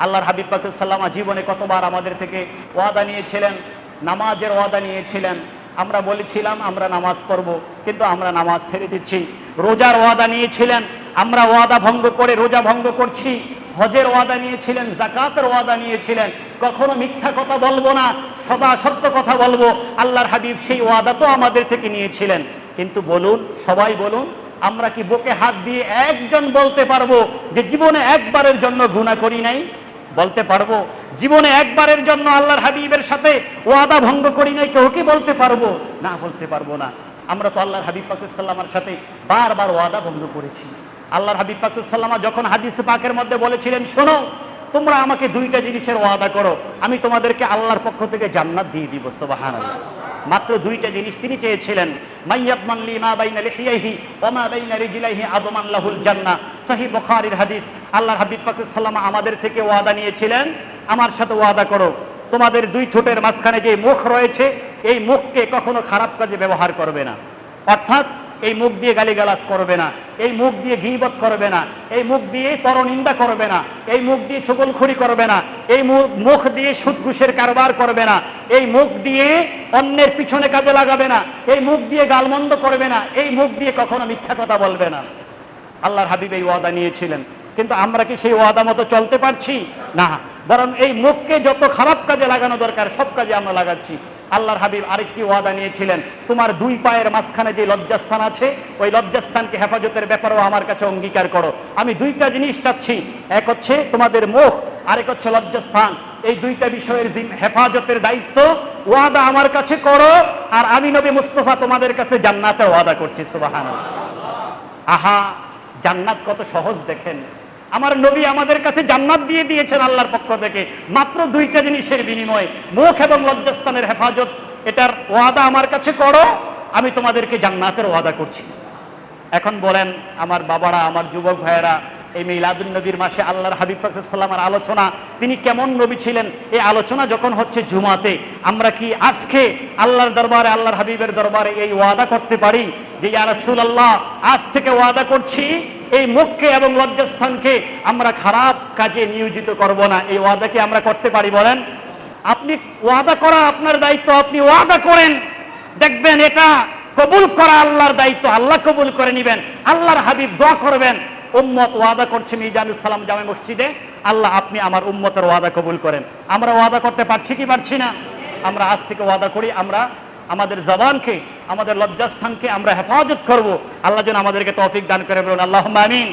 আল্লাহর হাবিব পাকুসাল্লামা জীবনে কতবার আমাদের থেকে ওয়াদা নিয়েছিলেন, নামাজের ওয়াদা নিয়েছিলেন। আমরা বলেছিলাম, আমরা নামাজ পড়ব, কিন্তু আমরা নামাজ ছেড়ে দিচ্ছি। রোজার ওয়াদা নিয়েছিলেন, আমরা ওয়াদা ভঙ্গ করে রোজা ভঙ্গ করছি। হজের ওয়াদা নিয়েছিলেন, জাকাতের ওয়াদা নিয়েছিলেন। কখনো মিথ্যা কথা বলব না, সদা সত্য কথা বলব। আল্লাহর হাবিব সেই ওয়াদা তো আমাদের থেকে নিয়েছিলেন। কিন্তু বলুন, সবাই বলুন, আমরা কি বুকে হাত দিয়ে একজন বলতে পারব যে জীবনে একবারের জন্য গুণা করি নাই? বলতে পারব? জীবনে একবারের জন্য আল্লাহর হাবিবের সাথে ওয়াদা ভঙ্গ করি নাই কেউ কি বলতে পারব? না, বলতে পারব না। আমরা তো আল্লাহর হাবিব পাকুসাল্লামার সাথে বারবার ওয়াদা ভঙ্গ করেছি। আল্লাহর হাবিব পাকুসাল্লামা যখন হাদিস পাকের মধ্যে বলেছিলেন, শোনো, তোমরা আমাকে দুইটা জিনিসের ওয়াদা করো, আমি তোমাদেরকে আল্লাহর পক্ষ থেকে জান্নাত দিয়ে দিব সোবাহান মাত্র দুইটা জিনিস তিনি চেয়েছিলেন। মাইয়াদমান মা বাইনা লিহিয়াহি ওয়া মা বাইনা রিজলাইহি আদমান লাহুল জান্নাহ। সহিহ বুখারীর হাদিস। আল্লাহর হাবিব পাক সাল্লাল্লাহু আমাদের থেকে ওয়াদা নিয়েছিলেন, আমার সাথে ওয়াদা করো। তোমাদের দুই ঠোঁটের মাঝখানে যে মুখ রয়েছে, এই মুখকে কখনো খারাপ কাজে ব্যবহার করবে না। অর্থাৎ এই মুখ দিয়ে গালিগালাজ করবে না, এই মুখ দিয়ে ঘিবত করবে না, এই মুখ দিয়ে পরনিন্দা করবে না, এই মুখ দিয়ে চগলখড়ি করবে না, এই মুখ- দিয়ে সুদঘুষের কারবার করবে না, এই মুখ দিয়ে অন্যের পিছনে কাজে লাগাবে না, এই মুখ দিয়ে গালমন্দ করবে না, এই মুখ দিয়ে কখনো মিথ্যা কথা বলবে না। আল্লাহর হাবিব এই ওয়াদা নিয়েছিলেন, কিন্তু আমরা কি সেই ওয়াদা মতো চলতে পারছি? না, বরং এই মুখকে যত খারাপ কাজে লাগানো দরকার, সব কাজে আমরা লাগাচ্ছি। আল্লাহর হাবিব আরেকটি ওয়াদা নিয়েছিলেন, তোমার দুই পায়ের মাঝখানে যে লজ্জাস্থান আছে, ওই লজ্জাস্থানকে হেফাজতের ব্যাপারেও আমার কাছে অঙ্গীকার করো। আমি দুইটা জিনিস চাচ্ছি, এক হচ্ছে তোমাদের মুখ, আরেক হচ্ছে লজ্জাস্থান। এই দুইটা বিষয়ের হেফাজতের দায়িত্ব, ওয়াদা আমার কাছে করো, আর আমি নবী মুস্তফা তোমাদের কাছে জান্নাতে ওয়াদা করছি সুবাহান আহা, জান্নাত কত সহজ দেখেন। আমার নবী আমাদের কাছে জান্নাত দিয়ে দিয়েছেন আল্লাহর পক্ষ থেকে। মাত্র দুইটা জিনিসের বিনিময়ে মুখ এবং লজ্জাস্থানের হেফাজত। এটার ওয়াদা আমার কাছে করো, আমি তোমাদেরকে জান্নাতের ওয়াদা করছি। এখন বলেন, আমার বাবারা, আমার যুবক ভাইয়েরা, এই মিলাদুল নবীর মাসে আল্লাহর হাবিব সাল্লামের আলোচনা, তিনি কেমন নবী ছিলেন? এই আলোচনা যখন হচ্ছে জুমাতে, আমরা কি আজকে আল্লাহর দরবারে, আল্লাহর হাবিবের দরবারে এই ওয়াদা করতে পারি? যে, ইয়া রাসূলুল্লাহ, আজ থেকে ওয়াদা করছি এই মুখকে এবং লজ্জাস্থানকে আমরা খারাপ কাজে নিয়োজিত করব না। এই ওয়াদা কি আমরা করতে পারি বলেন? আপনি ওয়াদা করা আপনার দায়িত্ব, আপনি ওয়াদা করেন। দেখবেন এটা কবুল করা আল্লাহর দায়িত্ব, আল্লাহ কবুল করে নিবেন, আল্লাহর হাবিব দোয়া করবেন। উম্মত ওয়াদা করছে মিজানুস সালাম জামে মসজিদে, আল্লাহ আপনি আমার উম্মতের ওয়াদা কবুল করেন। আমরা ওয়াদা করতে পারছি কি পারছি না? আমরা আজ থেকে ওয়াদা করি, আমরা আমাদের জবানকে, আমাদের লজ্জাস্থানকে আমরা হেফাজত করব। আল্লাহ যেন আমাদেরকে তৌফিক দান করে বলুন আল্লাহ আমিন।